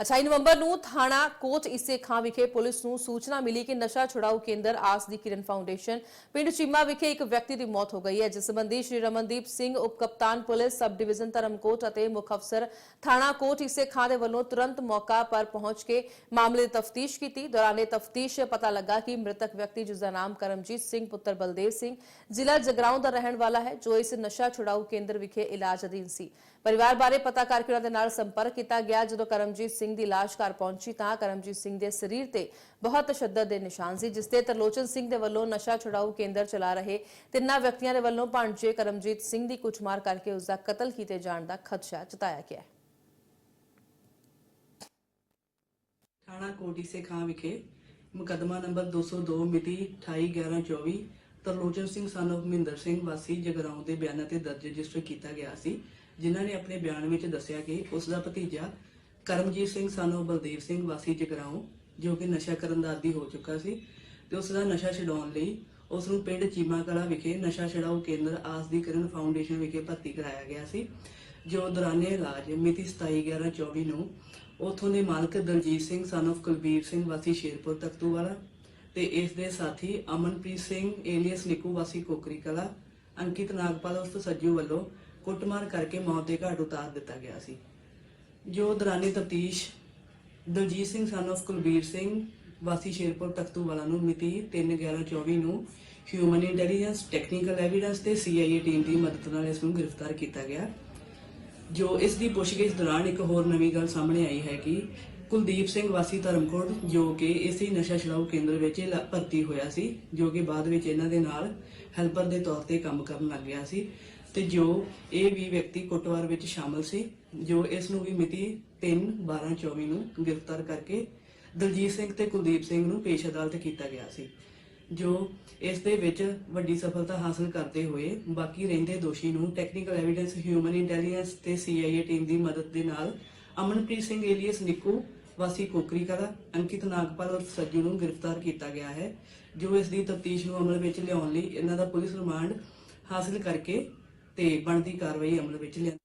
28 ਨਵੰਬਰ ਨੂੰ ਥਾਣਾ ਕੋਟ ਇਸੇ ਖਾਂ ਵਿਖੇ ਪੁਲਿਸ ਨੂੰ ਸੂਚਨਾ ਮਿਲੀ ਕਿ ਨਸ਼ਾ ਛੁਡਾਊ ਕੇਂਦਰ ਆਸ ਦੀ ਕਿਰਨ ਫਾਊਂਡੇਸ਼ਨ ਪਿੰਡ ਚੀਮਾ ਵਿਖੇ ਇੱਕ ਵਿਅਕਤੀ ਦੀ ਮੌਤ ਹੋ ਗਈ ਹੈ ਜਿਸ ਸੰਬੰਧੀ ਸ਼੍ਰੀ ਰਮਨਦੀਪ ਸਿੰਘ ਉਪ ਕਪਤਾਨ ਪੁਲਿਸ ਸਬ ਡਿਵੀਜ਼ਨ ਧਰਮਕੋਟ ਅਤੇ ਮੁੱਖ ਅਫਸਰ ਥਾਣਾ ਕੋਟ ਇਸੇ ਖਾਂ ਦੇ ਵੱਲੋਂ ਤੁਰੰਤ ਮੌਕਾ ਪਰ ਪਹੁੰਚ ਕੇ ਮਾਮਲੇ ਦੀ ਤਫਤੀਸ਼ ਕੀਤੀ ਦੌਰਾਨੇ ਤਫਤੀਸ਼ ਪਤਾ ਲੱਗਾ ਕਿ ਮ੍ਰਿਤਕ ਵਿਅਕਤੀ ਜਿਸ ਦਾ ਨਾਮ ਕਰਮਜੀਤ ਸਿੰਘ ਪੁੱਤਰ ਬਲਦੇਵ ਸਿੰਘ ਜ਼ਿਲ੍ਹਾ ਜਗਰਾਉਂ ਦਾ ਰਹਿਣ ਵਾਲਾ ਹੈ ਜੋ ਇਸ ਨਸ਼ਾ ਛੁਡਾਊ ਕੇਂਦਰ ਵਿਖੇ ਇਲਾਜ ਅਧੀਨ ਸੀ ਪਰਿਵਾਰ ਬਾਰੇ ਪਤਾ ਕਰਕੇ ਉਹਨਾਂ ਦੇ ਨਾਲ ਸੰਪਰਕ ਕੀਤਾ ਗਿਆ। ਜਦੋਂ ਕਰਮਜੀਤ ਸਿੰਘ ਦੀ ਲਾਸ਼ ਘਰ ਪਹੁੰਚੀ ਤਾਂ ਕਰਮਜੀਤ ਸਿੰਘ ਦੇ ਸਰੀਰ ਤੇ ਬਹੁਤ ਤਸ਼ੱਦਦ ਦੇ ਨਿਸ਼ਾਨ ਸੀ, ਜਿਸ ਤੇ ਤਰਲੋਚਨ ਸਿੰਘ ਦੇ ਵੱਲੋਂ ਨਸ਼ਾ ਛੁਡਾਊ ਕੇਂਦਰ ਚਲਾ ਰਹੇ ਤਿੰਨਾਂ ਵਿਅਕਤੀਆਂ ਦੇ ਵੱਲੋਂ ਭਾਂਜੇ ਕਰਮਜੀਤ ਸਿੰਘ ਦੀ ਕੁੱਟਮਾਰ ਕਰਕੇ ਉਸ ਦਾ ਕਤਲ ਕੀਤੇ ਜਾਣ ਦਾ ਖਦਸ਼ਾ ਜਤਾਇਆ ਗਿਆ ਹੈ। ਥਾਣਾ ਕੋਟੀ ਸੇ ਖਾਂ ਵਿਖੇ ਮੁਕੱਦਮਾ ਨੰਬਰ 202 ਮਿਤੀ 28/11/24 ਤਰਲੋਚਨ ਸਿੰਘ ਸਨ of ਮਹਿੰਦਰ ਸਿੰਘ ਵਾਸੀ ਜਗਰਾਉਂ ਦੇ ਬਿਆਨਾਂ ਤੇ ਦਰਜ ਰਜਿਸਟਰ ਕੀਤਾ ਗਿਆ ਸੀ। ਜਿਨ੍ਹਾਂ ਨੇ ਆਪਣੇ ਬਿਆਨ ਵਿੱਚ ਦੱਸਿਆ ਕਿ ਉਸ ਦਾ ਭਤੀਜਾ ਕਰਮਜੀਤ ਸਿੰਘ ਸਨ of ਬਲਦੇਵ ਸਿੰਘ ਵਾਸੀ ਜਗਰਾਉਂ, ਜੋ ਕਿ ਨਸ਼ਾ ਕਰਨ ਦਾ ਆਦੀ ਹੋ ਚੁੱਕਾ ਸੀ ਤੇ ਉਸ ਦਾ ਨਸ਼ਾ ਛਡਾਉਣ ਲਈ ਉਸ ਨੂੰ ਪਿੰਡ ਚੀਮਾ ਕਲਾ ਵਿਖੇ ਨਸ਼ਾ ਛਡਾਊ ਕੇਂਦਰ ਆਸ ਦੀ ਕਿਰਨ ਫਾਊਂਡੇਸ਼ਨ ਵਿਖੇ ਭਰਤੀ ਕਰਾਇਆ ਗਿਆ ਸੀ, ਜੋ ਦੌਰਾਨੇ ਇਲਾਜ ਮਿਤੀ 27/11/24 ਨੂੰ ਉਥੋਂ ਦੇ ਮਾਲਕ ਦਲਜੀਤ ਸਿੰਘ ਸਨ of ਕੁਲਬੀਰ ਸਿੰਘ ਵਾਸੀ ਸ਼ੇਰਪੁਰ ਤਖਤੂਵਾਲਾ ਤੇ ਇਸ ਦੇ ਸਾਥੀ ਅਮਨਪ੍ਰੀਤ ਸਿੰਘ ਏਲੀਅਸ ਨਿੱਕੂ ਵਾਸੀ ਕੋਕਰੀ ਕਲਾ, ਅੰਕਿਤ ਨਾਗਪਾਲ, ਉਸ ਸੱਜੂ ਵੱਲੋਂ ਕੁੱਟਮਾਰ ਕਰਕੇ ਮੌਤ ਦੇ ਘਾਟ ਉਤਾਰ ਦਿੱਤਾ ਗਿਆ ਸੀ। ਜੋ ਦੌਰਾਨੇ ਤਫਤੀਸ਼ ਦਲਜੀਤ ਸਿੰਘ, son of ਕੁਲਬੀਰ ਸਿੰਘ, ਵਾਸੀ ਸ਼ੇਰਪੁਰ ਤਖਤੂਵਾਲਾ ਨੂੰ ਮਿਤੀ 3/11/24 ਨੂੰ ਹਿਊਮਨ ਇੰਟੈਲੀਜੈਂਸ ਟੈਕਨੀਕਲ ਐਵੀਡੈਂਸ ਤੇ CIA ਟੀਮ ਦੀ ਮਦਦ ਨਾਲ ਇਸ ਨੂੰ ਗ੍ਰਿਫਤਾਰ ਕੀਤਾ ਗਿਆ। ਜੋ ਇਸ ਦੀ ਪੁੱਛਗਿੱਛ ਦੌਰਾਨ ਇੱਕ ਹੋਰ ਨਵੀਂ ਗੱਲ ਸਾਹਮਣੇ ਆਈ ਹੈ ਕਿ ਕੁਲਦੀਪ ਸਿੰਘ ਵਾਸੀ ਧਰਮਕੋਟ, ਜੋ ਕਿ ਇਸੇ ਨਸ਼ਾ ਛੁਡਾਊ ਕੇਂਦਰ ਵਿੱਚ ਭਰਤੀ ਹੋਇਆ ਸੀ, ਜੋ ਕਿ ਬਾਅਦ ਵਿੱਚ ਇਹਨਾਂ ਦੇ ਨਾਲ ਹੈਲਪਰ ਦੇ ਤੌਰ ਤੇ ਕੰਮ ਕਰਨ ਲੱਗ ਗਿਆ ਸੀ। ਤੇ ਜੋ ਇਹ ਵੀ ਵਿਅਕਤੀ ਕੁੱਟਵਾਰ ਵਿੱਚ ਸ਼ਾਮਲ ਸੀ, ਜੋ ਇਸ ਨੂੰ ਵੀ ਮਿਤੀ 3 12 24 ਨੂੰ ਗ੍ਰਿਫਤਾਰ ਕਰਕੇ ਦਲਜੀਤ ਸਿੰਘ ਤੇ ਕੁਲਦੀਪ ਸਿੰਘ ਨੂੰ ਪੇਸ਼ ਅਦਾਲਤ ਕੀਤਾ ਗਿਆ ਸੀ, ਜੋ ਇਸ ਦੇ ਵਿੱਚ ਵੱਡੀ ਸਫਲਤਾ ਹਾਸਲ ਕਰਦੇ ਹੋਏ ਬਾਕੀ ਰਹਿੰਦੇ ਦੋਸ਼ੀ ਨੂੰ ਟੈਕਨੀਕਲ ਐਵੀਡੈਂਸ ਹਿਊਮਨ ਇੰਟੈਲੀਜੈਂਸ ਤੇ CIA ਟੀਮ ਦੀ ਮਦਦ ਦੇ ਨਾਲ ਅਮਨਪ੍ਰੀਤ ਸਿੰਘ ਏਲੀਅਸ ਨਿੱਕੂ, ਵਾਸੀ ਕੋਕਰੀ ਕਲਾ ਅੰਕਿਤ ਨਾਗਪਾਲ ਔਰ ਸੱਜੂ ਨੂੰ ਗ੍ਰਿਫਤਾਰ ਕੀਤਾ ਗਿਆ ਹੈ, ਜੋ ਇਸ ਦੀ ਤਫਤੀਸ਼ ਨੂੰ ਅਮਲ ਵਿੱਚ ਲਿਆਉਣ ਲਈ ਇਹਨਾਂ ਦਾ ਪੁਲਿਸ ਰਿਮਾਂਡ ਹਾਸਲ ਕਰਕੇ ਤੇ ਬਣਦੀ ਕਾਰਵਾਈ ਅਮਲ ਵਿੱਚ ਲਿਆ